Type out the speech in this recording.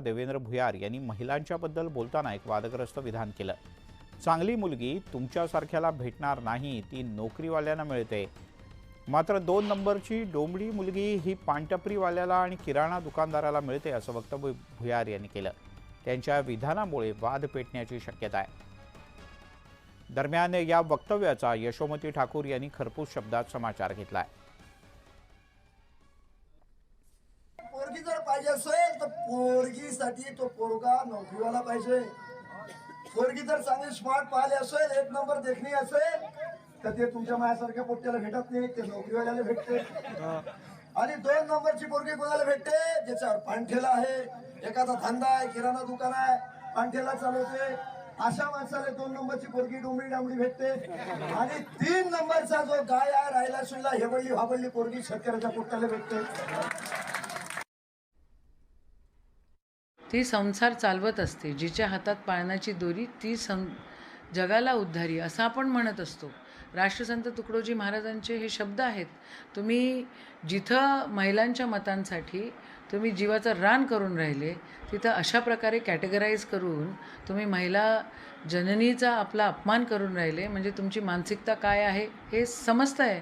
देवेंद्र भुयार यांनी महिलांच्याबद्दल बोलताना एक वादग्रस्त विधान केलं. चांगली मुलगी तुमच्यासारख्याला भेटणार नाही ती नोकरीवाल्यांना मिळते. मात्र दोन नंबरची डोंबडी मुलगी ही पानटपरीवाल्याला आणि किराणा दुकानदाराला मिळते असं वक्तव्य भुयार यांनी केलं. त्यांच्या विधानामुळे वाद पेटण्याची शक्यता आहे. दरम्यान या वक्तव्याचा यशोमती ठाकूर यांनी खरपूस शब्दात समाचार घेतलाय. पोरगी जर पाहिजे असेल तर नोकरीसाठी तो पोरगा नोकरीवाला पाहिजे. पोरगी जर चांगली स्मार्ट पाहिले असेल एक नंबर देखणी असेल तर ते तुमच्या माझ्यासारख्या पोट्याला भेटत नाही ते नोकरीवाल्याला भेटते. आणि दोन नंबरची पोरगी कोणाला भेटते? ज्याच्यावर पांठेला आहे. एखादा धंदा आहे किराणा दुकान आहे पांठेला चालवते. अशा माणसाला दोन नंबरची पोरगी डोंबडी डांबडी भेटते. आणि तीन नंबरचा जो गाय आहे राहिला सुईला हेबळली हाबळली पोरगी शेतकऱ्याच्या पोट्याला भेटते. ती संसार चालवत असते. जिच्या हातात पाळण्याची दोरी ती सं जगाला उद्धारी असं आपण म्हणत असतो. राष्ट्रसंत तुकडोजी महाराजांचे हे शब्द आहेत तुम्ही जिथं महिलांच्या मतांसाठी तुम्ही जीवाचं रान करून राहिले तिथं अशा प्रकारे कॅटेगराईज करून तुम्ही महिला जननीचा आपला अपमान करून राहिले म्हणजे तुमची मानसिकता काय आहे हे समजतं आहे